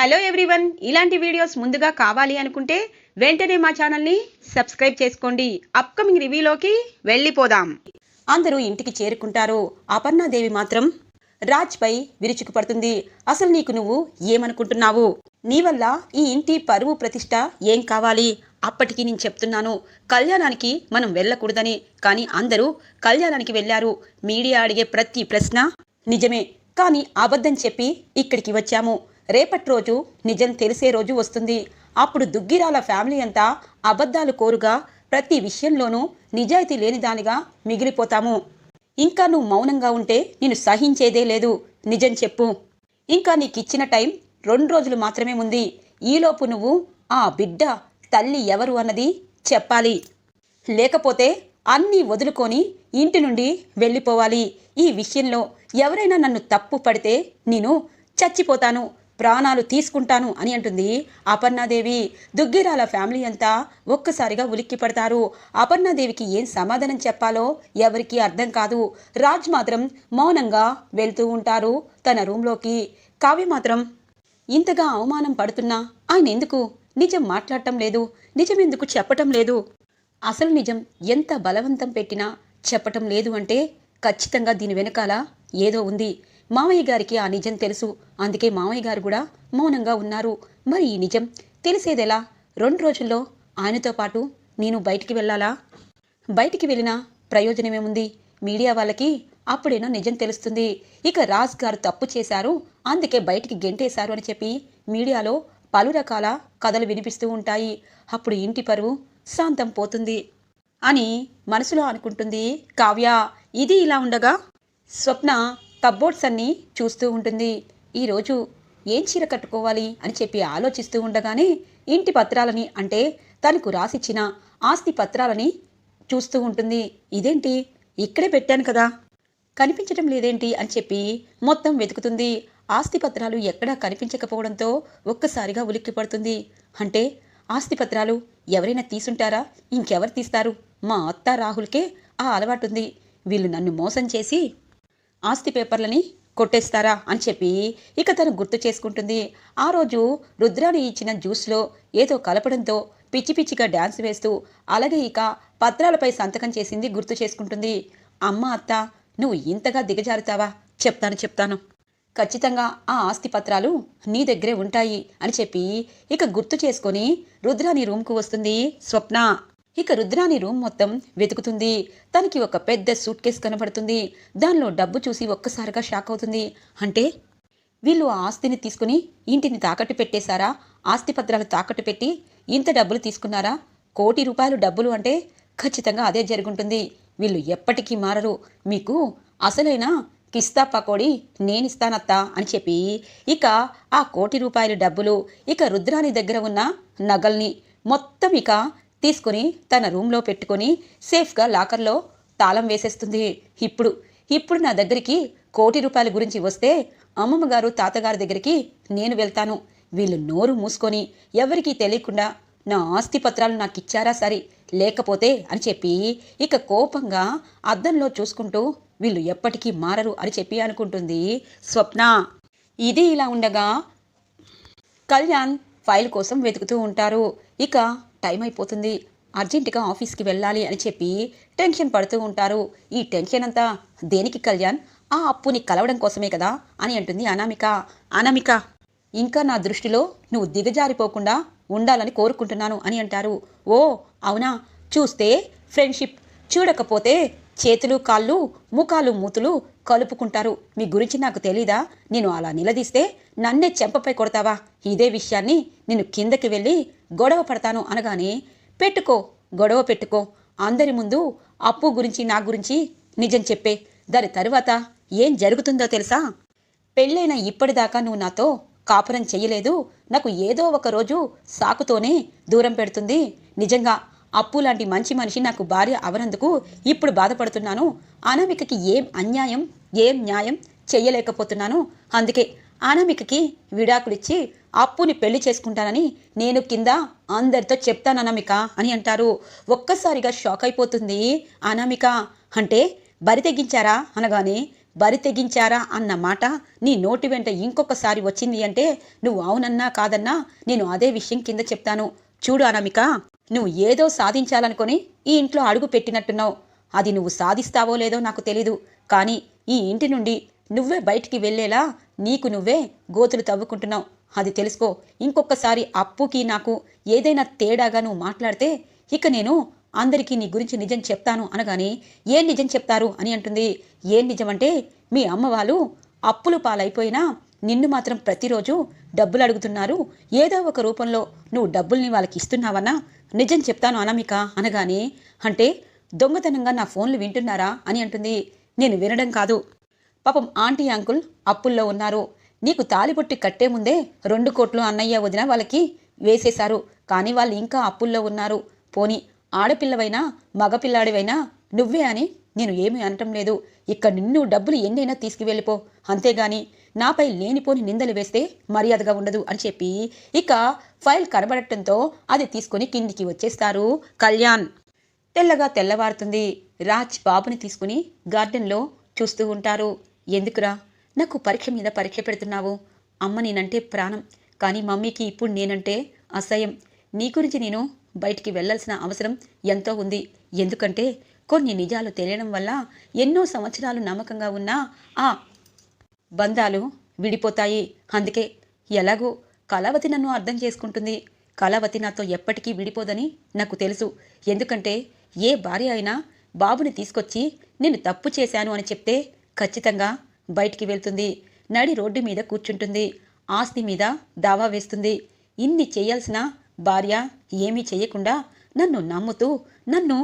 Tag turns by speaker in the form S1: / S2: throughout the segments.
S1: Hello everyone. ఇలాంటి videos ముందుగా కావాలి అనుకుంటే వెంటనే మా ఛానల్ని సబ్స్క్రైబ్ చేసుకోండి. అప్కమింగ్ రివ్యూలోకి వెళ్ళిపోదాం. అందరూ ఇంటికి చేరుకుంటారు. అపర్ణాదేవి మాత్రం రాజ్పై విరుచుకుపడుతుంది. అసలు నీకు నువ్వు ఏమనుకుంటున్నావు? నీ వల్ల ఈ ఇంటి పరువు ప్రతిష్ట ఏం కావాలి? అప్పటికి నేను చెప్తున్నాను. కళ్యాణానికి మనం వెళ్ళకూడదని. కానీ అందరూ కళ్యాణానికి వెళ్ళారు. మీడియా అడిగే ప్రతి ప్రశ్న నిజమే. కానీ అబద్ధం చెప్పి ఇక్కడికి వచ్చాము. రేపటి రోజు నిజం తెలిసే రోజు వస్తుంది. అప్పుడు దుగ్గిరాల ఫ్యామిలీ అంతా అబద్ధాలు కోరుగా ప్రతి విషయంలోనూ నిజాయితీ లేనిదానిగా మిగిలిపోతాము. ఇంకా నువ్వు మౌనంగా ఉంటే నేను సహించేదే లేదు. నిజం చెప్పు. ఇంకా నీకిచ్చిన టైం రెండు రోజులు మాత్రమే ఉంది. ఈలోపు నువ్వు ఆ బిడ్డ తల్లి ఎవరు అన్నది చెప్పాలి. లేకపోతే అన్నీ వదులుకొని ఇంటి నుండి వెళ్ళిపోవాలి. ఈ విషయంలో ఎవరైనా నన్ను తప్పు పడితే నేను చచ్చిపోతాను. ప్రాణాలు తీసుకుంటాను అని అంటుంది. అపర్ణాదేవి దుగ్గిరాల ఫ్యామిలీ అంతా ఒక్కసారిగా ఉలిక్కి పడతారు అపర్ణాదేవికి ఏం సమాధానం చెప్పాలో ఎవరికీ అర్థం కాదు. రాజ్ మాత్రం మౌనంగా వెళ్తూ ఉంటారు తన రూంలోకి. కావ్య మాత్రం ఇంతగా అవమానం పడుతున్నా ఆయన ఎందుకు? నిజం మాట్లాడటం లేదు నిజం ఎందుకు చెప్పటం లేదు? అసలు నిజం ఎంత బలవంతం పెట్టినా చెప్పటం లేదు అంటే ఖచ్చితంగా దీని వెనకాల ఏదో ఉంది. మామయ్య గారికి ఆ నిజం తెలుసు. అందుకే మామయ్య గారు కూడా మౌనంగా ఉన్నారు. మరి ఈ నిజం తెలిసేదెలా? రెండు రోజుల్లో ఆయనతో పాటు నేను బయటికి వెళ్ళాలా? బయటికి వెళ్ళినా ప్రయోజనమేముంది? మీడియా వాళ్ళకి అప్పుడేనో నిజం తెలుస్తుంది. ఇక రాజ్ గారు తప్పు చేశారు. అందుకే బయటికి గెంటేశారు అని చెప్పి మీడియాలో పలు రకాల కథలు వినిపిస్తూ ఉంటాయి. అప్పుడు ఇంటి పరువు శాంతం పోతుంది అని మనసులో అనుకుంటుంది కావ్య. ఇది ఇలా ఉండగా స్వప్న కబ్బోర్డ్స్ అన్నీ చూస్తూ ఉంటుంది. ఈరోజు ఏం చీర కట్టుకోవాలి అని చెప్పి ఆలోచిస్తూ ఉండగానే ఇంటి పత్రాలని అంటే తనకు రాసిచ్చిన ఆస్తి పత్రాలని చూస్తూ ఉంటుంది. ఇదేంటి? ఇక్కడే పెట్టాను కదా. కనిపించడం లేదేంటి అని చెప్పి మొత్తం వెతుకుతుంది. ఆస్తి పత్రాలు ఎక్కడా కనిపించకపోవడంతో ఒక్కసారిగా ఉలిక్కి పడుతుంది. అంటే ఆస్తి పత్రాలు ఎవరైనా తీసుంటారా? ఇంకెవరు తీస్తారు? మా అత్త రాహుల్కే ఆ అలవాటుంది వీళ్ళు నన్ను మోసం చేసి ఆస్తి పేపర్లని కొట్టేస్తారా అని చెప్పి ఇక తను గుర్తు చేసుకుంటుంది. ఆ రోజు రుద్రాని ఇచ్చిన జ్యూస్లో ఏదో కలపడంతో పిచ్చి పిచ్చిగా డ్యాన్స్ వేస్తూ అలాగే ఇక పత్రాలపై సంతకం చేసింది గుర్తు చేసుకుంటుంది. అమ్మ అత్త నువ్వు ఇంతగా దిగజారుతావా? చెప్తాను చెప్తాను. ఖచ్చితంగా ఆ ఆస్తి పత్రాలు నీ దగ్గరే ఉంటాయి అని చెప్పి ఇక గుర్తు చేసుకొని రుద్రాని రూమ్కు వస్తుంది. స్వప్న ఇక రుద్రాని రూమ్ మొత్తం వెతుకుతుంది. తనకి ఒక పెద్ద సూట్ కేస్ కనబడుతుంది. దానిలో డబ్బు చూసి ఒక్కసారిగా షాక్ అవుతుంది. అంటే? వీళ్ళు ఆ ఆస్తిని తీసుకుని ఇంటిని తాకట్టు పెట్టేశారా? ఆస్తి పత్రాలు తాకట్టు పెట్టి ఇంత డబ్బులు తీసుకున్నారా? కోటి రూపాయలు డబ్బులు అంటే ఖచ్చితంగా అదే జరుగుంటుంది. వీళ్ళు ఎప్పటికీ మారరు. మీకు అసలైన కిస్తా పకోడి నేనిస్తానత్తా అని చెప్పి ఇక ఆ కోటి రూపాయల డబ్బులు ఇక రుద్రాని దగ్గర ఉన్న నగల్ని మొత్తం ఇక తీసుకుని తన రూమ్లో పెట్టుకొని సేఫ్గా లాకర్లో తాళం వేసేస్తుంది. ఇప్పుడు ఇప్పుడు నా దగ్గరికి కోటి రూపాయల గురించి వస్తే అమ్మమ్మ గారు తాతగారి దగ్గరికి నేను వెళ్తాను. వీళ్ళు నోరు మూసుకొని ఎవరికీ తెలియకుండా నా ఆస్తి పత్రాలు నాకు ఇచ్చారా సరే లేకపోతే అని చెప్పి ఇక కోపంగా అద్దంలో చూసుకుంటూ వీళ్ళు ఎప్పటికీ మారరు అని చెప్పి అనుకుంటుంది స్వప్న. ఇది ఇలా ఉండగా కళ్యాణ్ ఫైల్ కోసం వెతుకుతూ ఉంటారు. ఇక టైం అయిపోతుంది. అర్జెంటుగా ఆఫీస్కి వెళ్ళాలి అని చెప్పి టెన్షన్ పడుతూ ఉంటారు. ఈ టెన్షన్ అంతా దేనికి కళ్యాణ్? ఆ అప్పుని కలవడం కోసమే కదా అని అంటుంది అనామిక. అనామిక ఇంకా నా దృష్టిలో నువ్వు దిగజారిపోకుండా ఉండాలని కోరుకుంటున్నాను అని అంటారు. ఓ అవునా? చూస్తే ఫ్రెండ్షిప్ చూడకపోతే చేతులు కాళ్ళు ముఖాలు మూతులు కలుపుకుంటారు. మీ గురించి నాకు తెలీదా? నేను అలా నిలదీస్తే నన్నే చెంపపై కొడతావా? ఇదే విషయాన్ని నేను కిందకి వెళ్ళి గొడవ పడతాను అనగానే పెట్టుకో గొడవ పెట్టుకో. అందరి ముందు అప్పు గురించి నా గురించి నిజం చెప్పే. దాని తరువాత ఏం జరుగుతుందో తెలుసా? పెళ్ళైన ఇప్పటిదాకా నువ్వు నాతో కాపురం చెయ్యలేదు నాకు ఏదో ఒక రోజు సాకుతోనే దూరం పెడుతుంది. నిజంగా అప్పు లాంటి మంచి మనిషి నాకు భార్య అవనందుకు ఇప్పుడు బాధపడుతున్నాను. అనామికకి ఏం అన్యాయం ఏం న్యాయం చెయ్యలేకపోతున్నాను. అందుకే అనామికకి విడాకులిచ్చి అప్పుని పెళ్ళి చేసుకుంటానని నేను కింద అందరితో చెప్తాను అనామిక అని అంటారు. ఒక్కసారిగా షాక్ అయిపోతుంది అనామిక. అంటే బరి తెగించారా అనగానే బరి తెగించారా అన్న మాట నీ నోటి వెంట ఇంకొకసారి వచ్చింది అంటే నువ్వు అవునన్నా కాదన్నా నేను అదే విషయం కింద చెప్తాను. చూడు అనామిక నువ్వు ఏదో సాధించాలనుకొని ఈ ఇంట్లో అడుగు పెట్టినట్టున్నావు. అది నువ్వు సాధిస్తావో లేదో నాకు తెలీదు. కానీ ఈ ఇంటి నుండి నువ్వే బయటికి వెళ్ళేలా నీకు నువ్వే గోతులు తవ్వుకుంటున్నావు. అది తెలుసుకో ఇంకొకసారి అప్పుకి నాకు ఏదైనా తేడాగా నువ్వు మాట్లాడితే ఇక నేను అందరికీ నీ గురించి నిజం చెప్తాను అనగానే ఏం నిజం చెప్తారు అని అంటుంది. ఏం నిజం అంటే మీ అమ్మ వాళ్ళు అప్పులు పాలైపోయినా నిన్ను మాత్రం ప్రతిరోజు డబ్బులు అడుగుతున్నారు ఏదో ఒక రూపంలో నువ్వు డబ్బుల్ని వాళ్ళకి ఇస్తున్నావన్నా నిజం చెప్తాను అనామిక అనగానే అంటే దొంగతనంగా నా ఫోన్లు వింటున్నారా అని అంటుంది. నేను వినడం కాదు. పాపం ఆంటీ అంకుల్ అప్పుల్లో ఉన్నారు. నీకు తాలిబొట్టి కట్టే ముందే రెండు కోట్లు అన్నయ్య వదిన వాళ్ళకి వేసేశారు. కానీ వాళ్ళు ఇంకా అప్పుల్లో ఉన్నారు. పోని ఆడపిల్లవైనా మగపిల్లాడివైనా నువ్వే అని నేను ఏమీ అనటం లేదు. ఇక్కడ నిన్ను డబ్బులు ఎన్నైనా తీసుకువెళ్ళిపో. అంతేగాని నాపై లేనిపోని నిందలు వేస్తే మర్యాదగా ఉండదు అని చెప్పి ఇక ఫైల్ కనబడటంతో అది తీసుకుని కిందికి వచ్చేస్తారు కళ్యాణ్. తెల్లగా తెల్లవారుతుంది. రాజ్ బాబుని తీసుకుని గార్డెన్లో చూస్తూ ఉంటారు. ఎందుకురా? నాకు పరీక్ష మీద పరీక్ష పెడుతున్నావు. అమ్మ నేనంటే ప్రాణం. కానీ మమ్మీకి ఇప్పుడు నేనంటే అసహ్యం. నీ గురించి నేను బయటికి వెళ్ళాల్సిన అవసరం ఎంతో ఉంది. ఎందుకంటే కొన్ని నిజాలు తెలియడం వల్ల ఎన్నో సంవత్సరాలు నమ్మకంగా ఉన్న ఆ బంధాలు విడిపోతాయి. అందుకే ఎలాగో కళావతి నన్ను అర్థం చేసుకుంటుంది. కళావతి నాతో ఎప్పటికీ విడిపోదని నాకు తెలుసు. ఎందుకంటే ఏ భార్య అయినా బాబుని తీసుకొచ్చి నేను తప్పు చేశాను అని చెప్తే ఖచ్చితంగా బయటికి వెళ్తుంది. నడి రోడ్డు మీద కూర్చుంటుంది. ఆస్తి మీద దావా వేస్తుంది. ఇన్ని చేయాల్సిన భార్య ఏమీ చేయకుండా నన్ను నమ్ముతూ నన్ను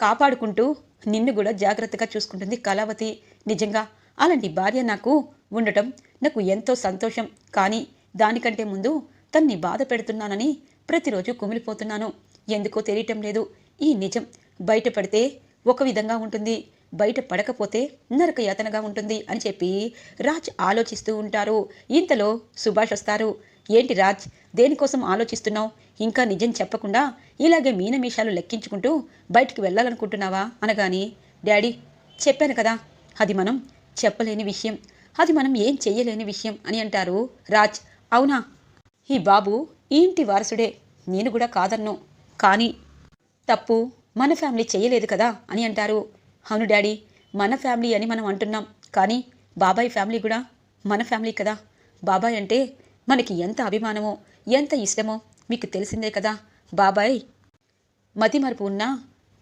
S1: కాపాడుకుంటూ నిన్ను కూడా జాగ్రత్తగా చూసుకుంటుంది కళావతి. నిజంగా అలాంటి భార్య నాకు ఉండటం నాకు ఎంతో సంతోషం. కానీ దానికంటే ముందు తన్ని బాధ పెడుతున్నానని ప్రతిరోజు కుమిలిపోతున్నాను. ఎందుకో తెలియటం లేదు. ఈ నిజం బయటపడితే ఒక విధంగా ఉంటుంది. బయట పడకపోతే నరక యాతనగా ఉంటుంది అని చెప్పి రాజ్ ఆలోచిస్తూ ఉంటారు. ఇంతలో సుభాష్ వస్తారు. ఏంటి రాజ్ దేనికోసం ఆలోచిస్తున్నావు? ఇంకా నిజం చెప్పకుండా ఇలాగే మీనమీషాలు లెక్కించుకుంటూ బయటికి వెళ్ళాలనుకుంటున్నావా? అనగాని డాడీ చెప్పాను కదా అది మనం చెప్పలేని విషయం. అది మనం ఏం చెయ్యలేని విషయం అని అంటారు రాజ్. అవునా? ఈ బాబు ఈ ఇంటి వారసుడే. నేను కూడా కాదన్ను. కానీ తప్పు మన ఫ్యామిలీ చేయలేదు కదా అని అంటారు. అవును డాడీ మన ఫ్యామిలీ అని మనం అంటున్నాం. కానీ బాబాయ్ ఫ్యామిలీ కూడా మన ఫ్యామిలీ కదా. బాబాయ్ అంటే మనకి ఎంత అభిమానమో ఎంత ఇష్టమో మీకు తెలిసిందే కదా. బాబాయ్ మతిమరుపు ఉన్నా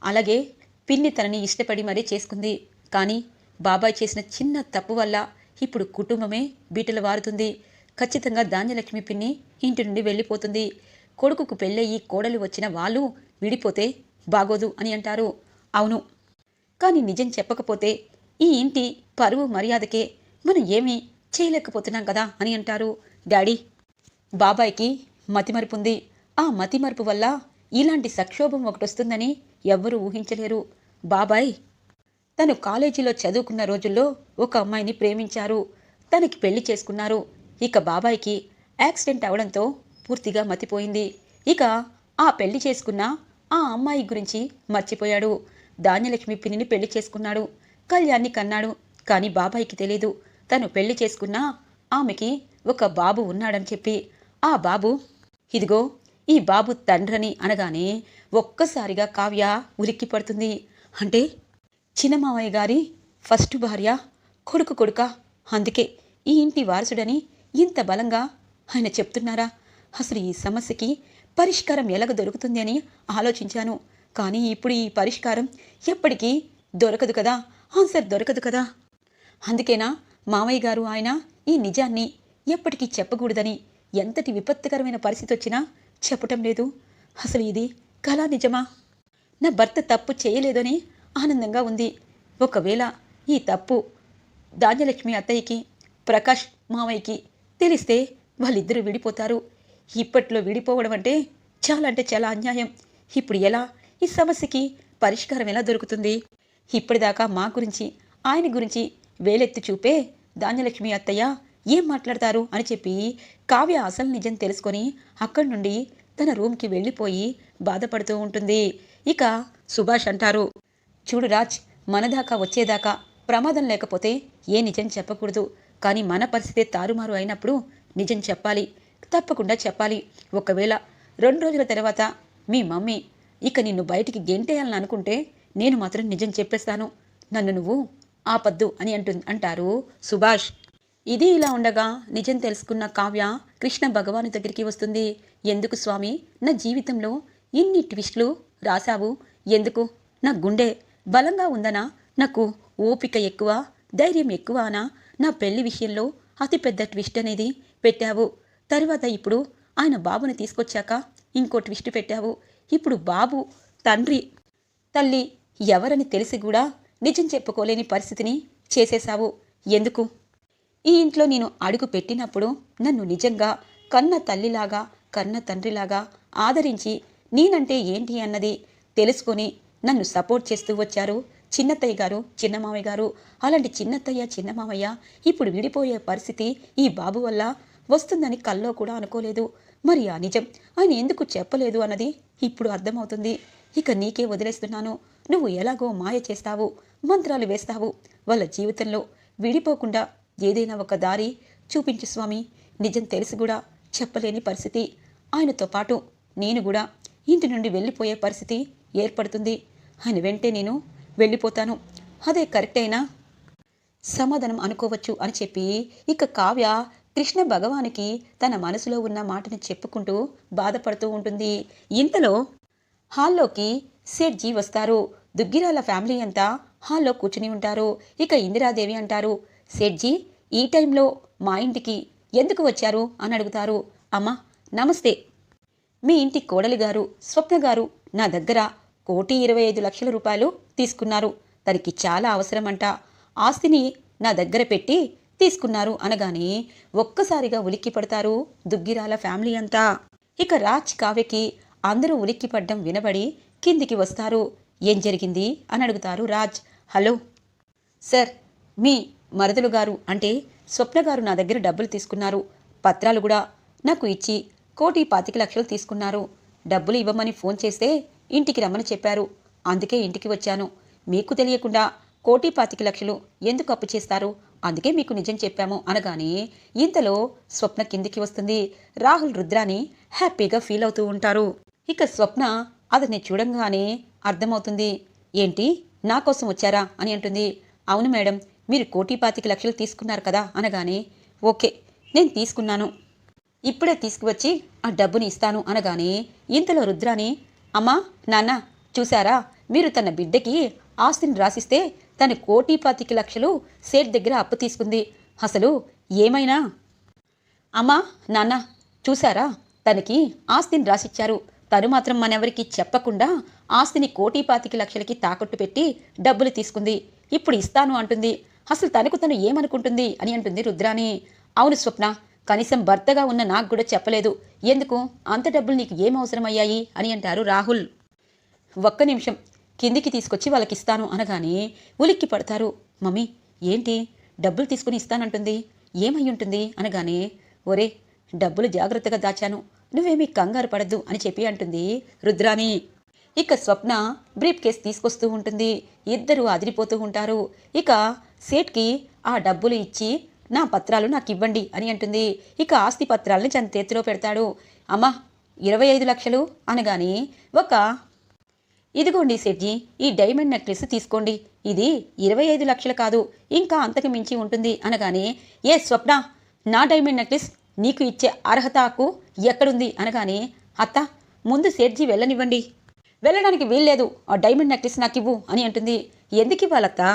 S1: అలాగే పిన్ని తనని ఇష్టపడి మరీ చేసుకుంది. కానీ బాబాయ్ చేసిన చిన్న తప్పు వల్ల ఇప్పుడు కుటుంబమే బీటలు వారుతుంది ఖచ్చితంగా ధాన్యలక్ష్మి పిన్ని ఇంటి నుండి వెళ్ళిపోతుంది. కొడుకుకు పెళ్ళయి కోడలు వచ్చిన వాళ్ళు విడిపోతే బాగోదు అని అంటారు. అవును. కానీ నిజం చెప్పకపోతే ఈ ఇంటి పరువు మర్యాదకే మనం ఏమీ చేయలేకపోతున్నాం కదా అని అంటారు. డాడీ బాబాయ్కి మతిమరుపుంది ఆ మతిమరుపు వల్ల ఇలాంటి సంక్షోభం ఒకటి వస్తుందని ఎవ్వరూ ఊహించలేరు. బాబాయ్ తను కాలేజీలో చదువుకున్న రోజుల్లో ఒక అమ్మాయిని ప్రేమించారు. తనకి పెళ్ళి చేసుకున్నారు. ఇక బాబాయ్కి యాక్సిడెంట్ అవడంతో పూర్తిగా మతిపోయింది. ఇక ఆ పెళ్ళి చేసుకున్న ఆ అమ్మాయి గురించి మర్చిపోయాడు. ధాన్యలక్ష్మి పిన్నిని పెళ్ళి చేసుకున్నాడు. కళ్యాణ్ని కన్నాడు. కానీ బాబాయికి తెలియదు తను పెళ్ళి చేసుకున్న ఆమెకి ఒక బాబు ఉన్నాడని చెప్పి. ఆ బాబు ఇదిగో ఈ బాబు తండ్రని అనగానే ఒక్కసారిగా కావ్య ఉలిక్కి పడుతుంది అంటే చిన్నమావయ్య గారి ఫస్ట్ భార్య కొడుకు కొడుక. అందుకే ఈ ఇంటి వారసుడని ఇంత బలంగా ఆయన చెప్తున్నారా? అసలు ఈ సమస్యకి పరిష్కారం ఎలాగ దొరుకుతుంది అని ఆలోచించాను. కానీ ఇప్పుడు ఈ పరిష్కారం ఎప్పటికీ దొరకదు కదా? ఆన్సర్ దొరకదు కదా? అందుకేనా మామయ్య గారు ఆయన ఈ నిజాన్ని ఎప్పటికీ చెప్పకూడదని ఎంతటి విపత్తుకరమైన పరిస్థితి వచ్చినా చెప్పటం లేదు. అసలు ఇది కళా నిజమా? నా భర్త తప్పు చేయలేదని ఆనందంగా ఉంది. ఒకవేళ ఈ తప్పు ధాన్యలక్ష్మి అత్తయ్యకి ప్రకాష్ మావయ్యకి తెలిస్తే వాళ్ళిద్దరూ విడిపోతారు. ఇప్పట్లో విడిపోవడం అంటే చాలా అంటే చాలా అన్యాయం. ఇప్పుడు ఎలా? ఈ సమస్యకి పరిష్కారం ఎలా దొరుకుతుంది? ఇప్పటిదాకా మా గురించి ఆయన గురించి వేలెత్తి చూపే ధాన్యలక్ష్మి అత్తయ్య ఏం మాట్లాడతారు అని చెప్పి కావ్య అసలు నిజం తెలుసుకొని అక్కడి నుండి తన రూమ్కి వెళ్ళిపోయి బాధపడుతూ ఉంటుంది. ఇక సుభాష్ అంటారు చూడు రాజ్ మనదాకా వచ్చేదాకా ప్రమాదం లేకపోతే ఏ నిజం చెప్పకూడదు. కానీ మన పరిస్థితి తారుమారు అయినప్పుడు నిజం చెప్పాలి. తప్పకుండా చెప్పాలి. ఒకవేళ రెండు రోజుల తర్వాత మీ మమ్మీ ఇక నిన్ను బయటికి గెంటేయాలని అనుకుంటే నేను మాత్రం నిజం చెప్పేస్తాను. నన్ను నువ్వు ఆపద్దు అని అంటు అంటారు సుభాష్. ఇది ఇలా ఉండగా నిజం తెలుసుకున్న కావ్య కృష్ణ భగవాను దగ్గరికి వస్తుంది. ఎందుకు స్వామి? నా జీవితంలో ఇన్ని ట్విస్టులు రాశావు. ఎందుకు? నా గుండె బలంగా ఉందనా? నాకు ఓపిక ఎక్కువ ధైర్యం ఎక్కువనా నా పెళ్ళి విషయంలో అతిపెద్ద ట్విస్ట్ అనేది పెట్టావు. తర్వాత ఇప్పుడు ఆయన బాబుని తీసుకొచ్చాక ఇంకో ట్విస్ట్ పెట్టావు. ఇప్పుడు బాబు తండ్రి తల్లి ఎవరని తెలిసి కూడా నిజం చెప్పుకోలేని పరిస్థితిని చేసేశావు. ఎందుకు? ఈ ఇంట్లో నేను అడుగు పెట్టినప్పుడు నన్ను నిజంగా కన్న తల్లిలాగా కన్న తండ్రిలాగా ఆదరించి నేనంటే ఏంటి అన్నది తెలుసుకొని నన్ను సపోర్ట్ చేస్తూ వచ్చారు. చిన్నత్తయ్య గారు చిన్నమావయ్య గారు. అలాంటి చిన్నత్తయ్య చిన్నమావయ్య ఇప్పుడు విడిపోయే పరిస్థితి ఈ బాబు వల్ల వస్తుందని కల్లో కూడా అనుకోలేదు. మరి ఆ నిజం ఆయన ఎందుకు చెప్పలేదు అన్నది ఇప్పుడు అర్థమవుతుంది. ఇక నీకే వదిలేస్తున్నాను. నువ్వు ఎలాగో మాయ చేస్తావు మంత్రాలు వేస్తావు. వాళ్ళ జీవితంలో విడిపోకుండా ఏదైనా ఒక దారి చూపించు స్వామి. నిజం తెలిసి కూడా చెప్పలేని పరిస్థితి. ఆయనతో పాటు నేను కూడా ఇంటి నుండి వెళ్ళిపోయే పరిస్థితి ఏర్పడుతుంది. అని వెంటే నేను వెళ్ళిపోతాను. అదే కరెక్ట్ అయినా సమాధానం అనుకోవచ్చు అని చెప్పి ఇక కావ్య కృష్ణ భగవానికి తన మనసులో ఉన్న మాటను చెప్పుకుంటూ బాధపడుతూ ఉంటుంది. ఇంతలో హాల్లోకి సేట్జీ వస్తారు. దుగ్గిరాల ఫ్యామిలీ అంతా హాల్లో కూర్చుని ఉంటారు. ఇక ఇందిరాదేవి అంటారు సేట్జీ ఈ టైంలో మా ఇంటికి ఎందుకు వచ్చారు? అని అడుగుతారు. అమ్మా నమస్తే. మీ ఇంటి కోడలి గారు స్వప్న గారు నా దగ్గర. కోటి ఇరవై ఐదు లక్షల రూపాయలు తీసుకున్నారు. తనకి చాలా అవసరమంట. ఆస్తిని నా దగ్గర పెట్టి తీసుకున్నారు అనగానే ఒక్కసారిగా ఉలిక్కి పడతారు దుగ్గిరాల ఫ్యామిలీ అంతా. ఇక రాజ్ కావ్యకి అందరూ ఉలిక్కి పడ్డం వినబడి కిందికి వస్తారు. ఏం జరిగింది? అని అడుగుతారు రాజ్. హలో. సార్ మీ మరదలు గారు అంటే స్వప్న గారు నా దగ్గర డబ్బులు తీసుకున్నారు. పత్రాలు కూడా నాకు ఇచ్చి కోటి పాతిక లక్షలు తీసుకున్నారు. డబ్బులు ఇవ్వమని ఫోన్ చేస్తే ఇంటికి రమ్మని చెప్పారు. అందుకే ఇంటికి వచ్చాను. మీకు తెలియకుండా కోటి పాతిక లక్షలు ఎందుకు అప్పు చేస్తారు? అందుకే మీకు నిజం చెప్పాము అనగానే ఇంతలో స్వప్న కిందికి వస్తుంది. రాహుల్ రుద్రాని హ్యాపీగా ఫీల్ అవుతూ ఉంటారు. ఇక స్వప్న అతన్ని చూడంగానే అర్థమవుతుంది. ఏంటి? నా కోసం వచ్చారా? అని అంటుంది. అవును మేడం మీరు కోటి పాతిక లక్షలు తీసుకున్నారు కదా అనగానే ఓకే నేను తీసుకున్నాను. ఇప్పుడే తీసుకువచ్చి ఆ డబ్బుని ఇస్తాను అనగానే ఇంతలో రుద్రాని అమ్మా నాన్న చూశారా? మీరు తన బిడ్డకి ఆస్తిని రాసిస్తే తన కోటి పాతికి లక్షలు సేట్ దగ్గర అప్పు తీసుకుంది. అసలు ఏమైనా? అమ్మా నాన్న చూశారా? తనకి ఆస్తిని రాసిచ్చారు. తను మాత్రం మనెవరికి చెప్పకుండా ఆస్తిని కోటిపాతిక లక్షలకి తాకట్టు పెట్టి డబ్బులు తీసుకుంది. ఇప్పుడు ఇస్తాను అంటుంది. అసలు తనకు తను ఏమనుకుంటుంది అని అంటుంది రుద్రాని అవును స్వప్న కనీసం భర్తగా ఉన్న నాకు కూడా చెప్పలేదు. ఎందుకు? అంత డబ్బులు నీకు ఏం అవసరమయ్యాయి? అని అంటారు రాహుల్. ఒక్క నిమిషం. కిందికి తీసుకొచ్చి వాళ్ళకి ఇస్తాను అనగానే ఉలిక్కి పడతారు. మమ్మీ ఏంటి? డబ్బులు తీసుకుని ఇస్తానంటుంది. ఏమై ఉంటుంది? అనగానే ఒరే డబ్బులు జాగ్రత్తగా దాచాను. నువ్వేమీ కంగారు పడద్దు అని చెప్పి అంటుంది రుద్రాని ఇక స్వప్న బ్రీఫ్ కేస్ తీసుకొస్తూ ఉంటుంది. ఇద్దరు అదిరిపోతూ ఉంటారు. ఇక సేట్కి ఆ డబ్బులు ఇచ్చి నా పత్రాలు నాకు ఇవ్వండి అని అంటుంది. ఇక ఆస్తి పత్రాలని తన చేతిలో పెడతాడు. అమ్మా ఇరవై ఐదు లక్షలు అనగానే ఒక ఇదిగోండి సెట్జీ ఈ డైమండ్ నెక్లెస్ తీసుకోండి. ఇది ఇరవై ఐదు లక్షలు కాదు ఇంకా అంతకు మించి ఉంటుంది అనగానే ఏ స్వప్న నా డైమండ్ నెక్లెస్ నీకు ఇచ్చే అర్హతకు ఎక్కడుంది అనగానే అత్త ముందు సేట్జీ వెళ్ళనివ్వండి. వెళ్ళడానికి వీల్లేదు ఆ డైమండ్ నెక్లెస్ నాకు ఇవ్వు అని అంటుంది. ఎందుకు ఇవ్వాలత్తా?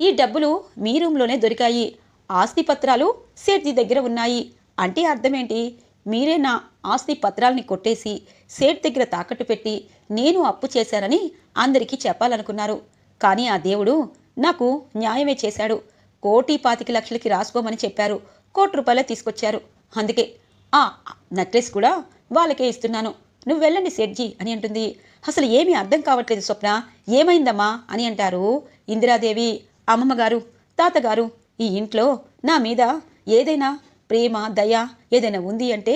S1: ఈ డబ్బులు మీ రూమ్లోనే దొరికాయి. ఆస్తి పత్రాలు సేట్జీ దగ్గర ఉన్నాయి. అంటే అర్థమేంటి? మీరే నా ఆస్తి పత్రాల్ని కొట్టేసి సేట్ దగ్గర తాకట్టు పెట్టి నేను అప్పు చేశానని అందరికీ చెప్పాలనుకున్నారు. కానీ ఆ దేవుడు నాకు న్యాయమే చేశాడు. కోటి పాతిక లక్షలకి రాసుకోమని చెప్పారు. కోటి రూపాయలు తీసుకొచ్చారు. అందుకే ఆ నెక్లెస్ కూడా వాళ్ళకే ఇస్తున్నాను. నువ్వు వెళ్ళండి సేట్జీ అని అంటుంది. అసలు ఏమీ అర్థం కావట్లేదు స్వప్న. ఏమైందమ్మా అని అంటారు ఇందిరాదేవి అమ్మమ్మ గారు తాతగారు ఈ ఇంట్లో నా మీద ఏదైనా ప్రేమ దయ ఏదైనా ఉంది అంటే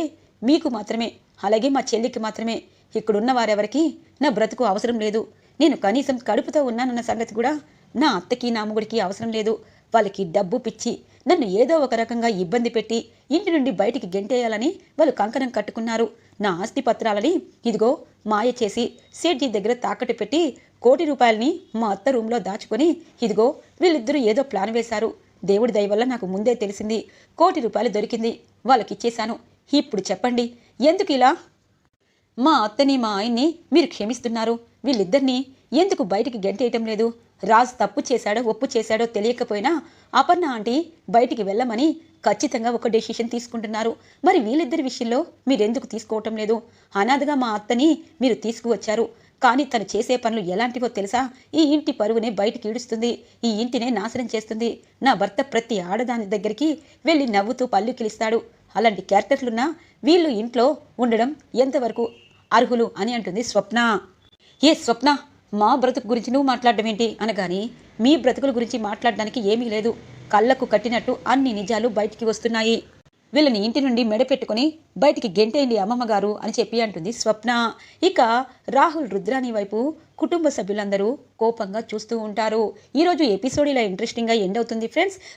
S1: మీకు మాత్రమే అలాగే మా చెల్లికి మాత్రమే. ఇక్కడున్న వారెవరికి నా బ్రతుకు అవసరం లేదు. నేను కనీసం కడుపుతో ఉన్నానన్న సంగతి కూడా నా అత్తకి నా అమ్ముడికి అవసరం లేదు. వాళ్ళకి డబ్బు పిచ్చి నన్ను ఏదో ఒక రకంగా ఇబ్బంది పెట్టి ఇంటి నుండి బయటికి గెంటేయాలని వాళ్ళు కంకణం కట్టుకున్నారు. నా ఆస్తి పత్రాలని ఇదిగో మాయ చేసి సేట్జీ దగ్గర తాకట్టు పెట్టి కోటి రూపాయలని మా అత్త రూమ్లో దాచుకొని ఇదిగో వీళ్ళిద్దరూ ఏదో ప్లాన్ వేశారు. దేవుడి దయ వల్ల నాకు ముందే తెలిసింది. కోటి రూపాయలు దొరికింది. వాళ్ళకి ఇచ్చేశాను ఇప్పుడు చెప్పండి ఎందుకు ఇలా? మా అత్తని మా ఆయన్ని మీరు క్షమిస్తున్నారు. వీళ్ళిద్దరినీ ఎందుకు బయటికి గెంటేయటం లేదు? రాజు తప్పు చేశాడో ఒప్పు చేశాడో తెలియకపోయినా అపర్ణ ఆంటీ బయటికి వెళ్ళమని ఖచ్చితంగా ఒక డెసిషన్ తీసుకుంటున్నారు. మరి వీళ్ళిద్దరి విషయంలో మీరెందుకు తీసుకోవటం లేదు? అనాథగా మా అత్తని మీరు తీసుకువచ్చారు. కానీ తను చేసే పనులు ఎలాంటివో తెలుసా? ఈ ఇంటి పరువునే బయటికి ఈడుస్తుంది. ఈ ఇంటినే నాశనం చేస్తుంది. నా భర్త ప్రతి ఆడదాని దగ్గరికి వెళ్ళి నవ్వుతూ పళ్ళు కిలిస్తాడు. అలాంటి క్యారెక్టర్లున్నా వీళ్ళు ఇంట్లో ఉండడం ఎంతవరకు అర్హులు అని అంటుంది స్వప్న. ఏ స్వప్న మా బ్రతుకు గురించి నువ్వు మాట్లాడడం ఏంటి? అనగాని మీ బ్రతుకుల గురించి మాట్లాడడానికి ఏమీ లేదు. కళ్ళకు కట్టినట్టు అన్ని నిజాలు బయటికి వస్తున్నాయి. వీళ్ళని ఇంటి నుండి మెడపెట్టుకుని బయటికి గెంటేయండి అమ్మమ్మ గారు అని చెప్పి అంటుంది స్వప్న. ఇక రాహుల్ రుద్రాని వైపు కుటుంబ సభ్యులందరూ కోపంగా చూస్తూ ఉంటారు. ఈరోజు ఎపిసోడ్ ఇలా ఇంట్రెస్టింగ్గా ఎండ్ అవుతుంది ఫ్రెండ్స్